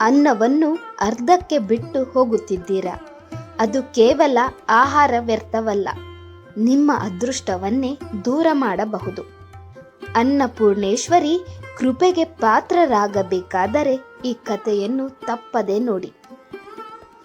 ಅನ್ನವನ್ನು ಅರ್ಧಕ್ಕೆ ಬಿಟ್ಟು ಹೋಗುತ್ತಿದ್ದೀರಾ. ಅದು ಕೇವಲ ಆಹಾರ ವ್ಯರ್ಥವಲ್ಲ. ನಿಮ್ಮ ಅದೃಷ್ಟವನ್ನೇ ದೂರ ಮಾಡಬಹುದು. ಅನ್ನಪೂರ್ಣೇಶ್ವರಿ ಕೃಪೆಗೆ ಪಾತ್ರರಾಗಬೇಕಾದರೆ ಈ ಕಥೆಯನ್ನು ತಪ್ಪದೆ ನೋಡಿ.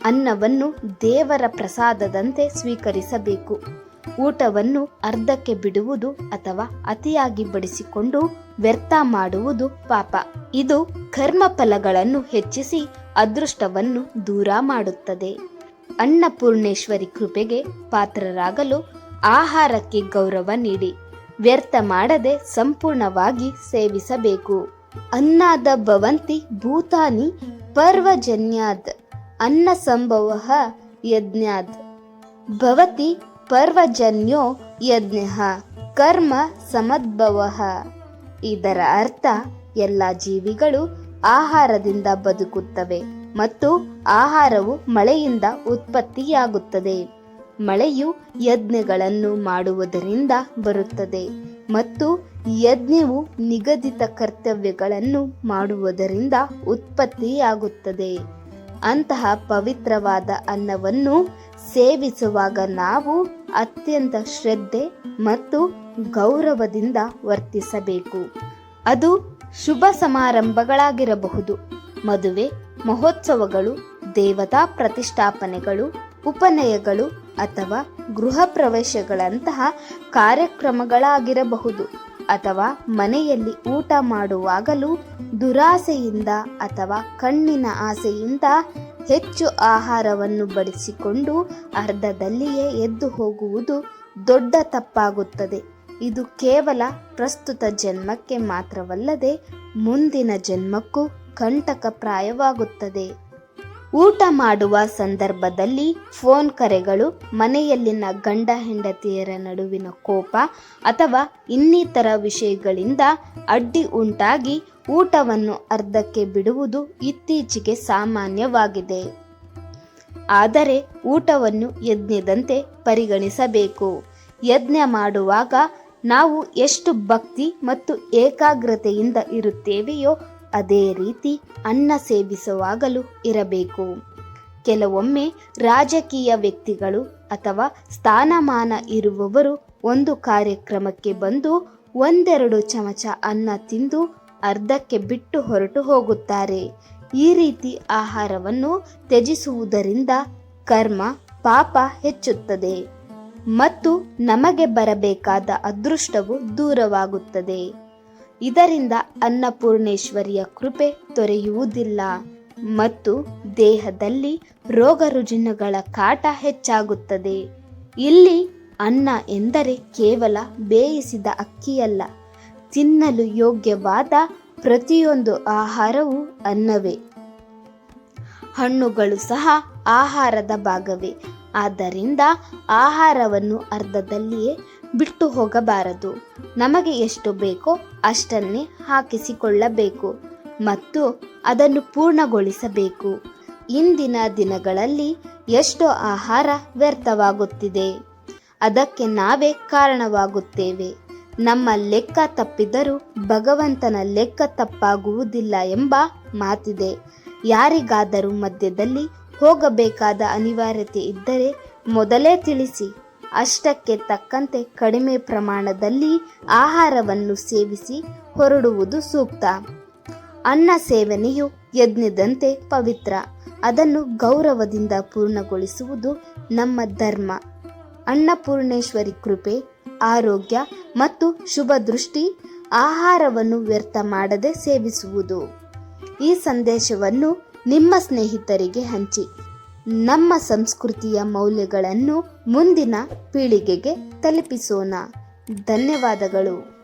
ಅನ್ನವನ್ನು ದೇವರ ಪ್ರಸಾದದಂತೆ ಸ್ವೀಕರಿಸಬೇಕು. ಊಟವನ್ನು ಅರ್ಧಕ್ಕೆ ಬಿಡುವುದು ಅಥವಾ ಅತಿಯಾಗಿ ಬಡಿಸಿಕೊಂಡು ವ್ಯರ್ಥ ಮಾಡುವುದು ಪಾಪ. ಇದು ಕರ್ಮ ಫಲಗಳನ್ನು ಹೆಚ್ಚಿಸಿ ಅದೃಷ್ಟವನ್ನು ದೂರ ಮಾಡುತ್ತದೆ. ಅನ್ನಪೂರ್ಣೇಶ್ವರಿ ಕೃಪೆಗೆ ಪಾತ್ರರಾಗಲು ಆಹಾರಕ್ಕೆ ಗೌರವ ನೀಡಿ, ವ್ಯರ್ಥ ಮಾಡದೆ ಸಂಪೂರ್ಣವಾಗಿ ಸೇವಿಸಬೇಕು. ಅನ್ನಾದ ಭವಂತಿ ಭೂತಾನಿ ಪರ್ವಜನ್ಯಾದ್ ಅನ್ನ ಸಂಭವ ಯಜ್ಞಾದ್. ಭವತಿ ಪರ್ವಜನ್ಯೋ ಯಜ್ಞ, ಕರ್ಮ ಸಮದ್ಭವ. ಇದರ ಅರ್ಥ, ಎಲ್ಲ ಜೀವಿಗಳು ಆಹಾರದಿಂದ ಬದುಕುತ್ತವೆ ಮತ್ತು ಆಹಾರವು ಮಳೆಯಿಂದ ಉತ್ಪತ್ತಿಯಾಗುತ್ತದೆ. ಮಳೆಯು ಯಜ್ಞಗಳನ್ನು ಮಾಡುವುದರಿಂದ ಬರುತ್ತದೆ ಮತ್ತು ಯಜ್ಞವು ನಿಗದಿತ ಕರ್ತವ್ಯಗಳನ್ನು ಮಾಡುವುದರಿಂದ ಉತ್ಪತ್ತಿಯಾಗುತ್ತದೆ. ಅಂತಹ ಪವಿತ್ರವಾದ ಅನ್ನವನ್ನು ಸೇವಿಸುವಾಗ ನಾವು ಅತ್ಯಂತ ಶ್ರದ್ಧೆ ಮತ್ತು ಗೌರವದಿಂದ ವರ್ತಿಸಬೇಕು. ಅದು ಶುಭ ಸಮಾರಂಭಗಳಾಗಿರಬಹುದು. ಮದುವೆ, ಮಹೋತ್ಸವಗಳು, ದೇವತಾ ಪ್ರತಿಷ್ಠಾಪನೆಗಳು, ಉಪನಯಗಳು ಅಥವಾ ಗೃಹ ಪ್ರವೇಶಗಳಂತಹ ಕಾರ್ಯಕ್ರಮಗಳಾಗಿರಬಹುದು. ಅಥವಾ ಮನೆಯಲ್ಲಿ ಊಟ ಮಾಡುವಾಗಲೂ ದುರಾಸೆಯಿಂದ ಅಥವಾ ಕಣ್ಣಿನ ಆಸೆಯಿಂದ ಹೆಚ್ಚು ಆಹಾರವನ್ನು ಬಡಿಸಿಕೊಂಡು ಅರ್ಧದಲ್ಲಿಯೇ ಎದ್ದು ಹೋಗುವುದು ದೊಡ್ಡ ತಪ್ಪಾಗುತ್ತದೆ. ಇದು ಕೇವಲ ಪ್ರಸ್ತುತ ಜನ್ಮಕ್ಕೆ ಮಾತ್ರವಲ್ಲದೆ ಮುಂದಿನ ಜನ್ಮಕ್ಕೂ ಕಂಟಕಪ್ರಾಯವಾಗುತ್ತದೆ. ಊಟ ಮಾಡುವ ಸಂದರ್ಭದಲ್ಲಿ ಫೋನ್ ಕರೆಗಳು, ಮನೆಯಲ್ಲಿನ ಗಂಡ ಹೆಂಡತಿಯರ ನಡುವಿನ ಕೋಪ ಅಥವಾ ಇನ್ನಿತರ ವಿಷಯಗಳಿಂದ ಅಡ್ಡಿ ಉಂಟಾಗಿ ಊಟವನ್ನು ಅರ್ಧಕ್ಕೆ ಬಿಡುವುದು ಇತ್ತೀಚೆಗೆ ಸಾಮಾನ್ಯವಾಗಿದೆ. ಆದರೆ ಊಟವನ್ನು ಯಜ್ಞದಂತೆ ಪರಿಗಣಿಸಬೇಕು. ಯಜ್ಞ ಮಾಡುವಾಗ ನಾವು ಎಷ್ಟು ಭಕ್ತಿ ಮತ್ತು ಏಕಾಗ್ರತೆಯಿಂದ ಇರುತ್ತೇವೆಯೋ ಅದೇ ರೀತಿ ಅನ್ನ ಸೇವಿಸುವಾಗಲೂ ಇರಬೇಕು. ಕೆಲವೊಮ್ಮೆ ರಾಜಕೀಯ ವ್ಯಕ್ತಿಗಳು ಅಥವಾ ಸ್ಥಾನಮಾನ ಇರುವವರು ಒಂದು ಕಾರ್ಯಕ್ರಮಕ್ಕೆ ಬಂದು ಒಂದೆರಡು ಚಮಚ ಅನ್ನ ತಿಂದು ಅರ್ಧಕ್ಕೆ ಬಿಟ್ಟು ಹೊರಟು ಹೋಗುತ್ತಾರೆ. ಈ ರೀತಿ ಆಹಾರವನ್ನು ತ್ಯಜಿಸುವುದರಿಂದ ಕರ್ಮ ಪಾಪ ಹೆಚ್ಚುತ್ತದೆ. ಮತ್ತು ನಮಗೆ ಬರಬೇಕಾದ ಅದೃಷ್ಟವು ದೂರವಾಗುತ್ತದೆ. ಇದರಿಂದ ಅನ್ನಪೂರ್ಣೇಶ್ವರಿಯ ಕೃಪೆ ತೊರೆಯುವುದಿಲ್ಲ ಮತ್ತು ದೇಹದಲ್ಲಿ ರೋಗ ರುಜಿನಗಳ ಕಾಟ ಹೆಚ್ಚಾಗುತ್ತದೆ. ಇಲ್ಲಿ ಅನ್ನ ಎಂದರೆ ಕೇವಲ ಬೇಯಿಸಿದ ಅಕ್ಕಿಯಲ್ಲ, ತಿನ್ನಲು ಯೋಗ್ಯವಾದ ಪ್ರತಿಯೊಂದು ಆಹಾರವೂ ಅನ್ನವೇ. ಹಣ್ಣುಗಳು ಸಹ ಆಹಾರದ ಭಾಗವೇ, ಆದ್ದರಿಂದ ಆಹಾರವನ್ನು ಅರ್ಧದಲ್ಲಿಯೇ ಬಿಟ್ಟು ಹೋಗಬಾರದು. ನಮಗೆ ಎಷ್ಟು ಬೇಕೋ ಅಷ್ಟನ್ನೇ ಹಾಕಿಸಿಕೊಳ್ಳಬೇಕು ಮತ್ತು ಅದನ್ನು ಪೂರ್ಣಗೊಳಿಸಬೇಕು. ಇಂದಿನ ದಿನಗಳಲ್ಲಿ ಎಷ್ಟೋ ಆಹಾರ ವ್ಯರ್ಥವಾಗುತ್ತಿದೆ. ಅದಕ್ಕೆ ನಾವೇ ಕಾರಣವಾಗುತ್ತೇವೆ. ನಮ್ಮ ಲೆಕ್ಕ ತಪ್ಪಿದರೂ ಭಗವಂತನ ಲೆಕ್ಕ ತಪ್ಪಾಗುವುದಿಲ್ಲ ಎಂಬ ಮಾತಿದೆ. ಯಾರಿಗಾದರೂ ಮಧ್ಯದಲ್ಲಿ ಹೋಗಬೇಕಾದ ಅನಿವಾರ್ಯತೆ ಇದ್ದರೆ ಮೊದಲೇ ತಿಳಿಸಿ. ಅಷ್ಟಕ್ಕೆ ತಕ್ಕಂತೆ ಕಡಿಮೆ ಪ್ರಮಾಣದಲ್ಲಿ ಆಹಾರವನ್ನು ಸೇವಿಸಿ ಹೊರಡುವುದು ಸೂಕ್ತ. ಅನ್ನ ಸೇವನೆಯು ಯಜ್ಞದಂತೆ ಪವಿತ್ರ. ಅದನ್ನು ಗೌರವದಿಂದ ಪೂರ್ಣಗೊಳಿಸುವುದು ನಮ್ಮ ಧರ್ಮ. ಅನ್ನಪೂರ್ಣೇಶ್ವರಿ ಕೃಪೆ, ಆರೋಗ್ಯ ಮತ್ತು ಶುಭ ದೃಷ್ಟಿ ಆಹಾರವನ್ನು ವ್ಯರ್ಥ ಮಾಡದೆ ಸೇವಿಸುವುದು. ಈ ಸಂದೇಶವನ್ನು ನಿಮ್ಮ ಸ್ನೇಹಿತರಿಗೆ ಹಂಚಿ. ನಮ್ಮ ಸಂಸ್ಕೃತಿಯ ಮೌಲ್ಯಗಳನ್ನು ಮುಂದಿನ ಪೀಳಿಗೆಗೆ ತಲುಪಿಸೋಣ. ಧನ್ಯವಾದಗಳು.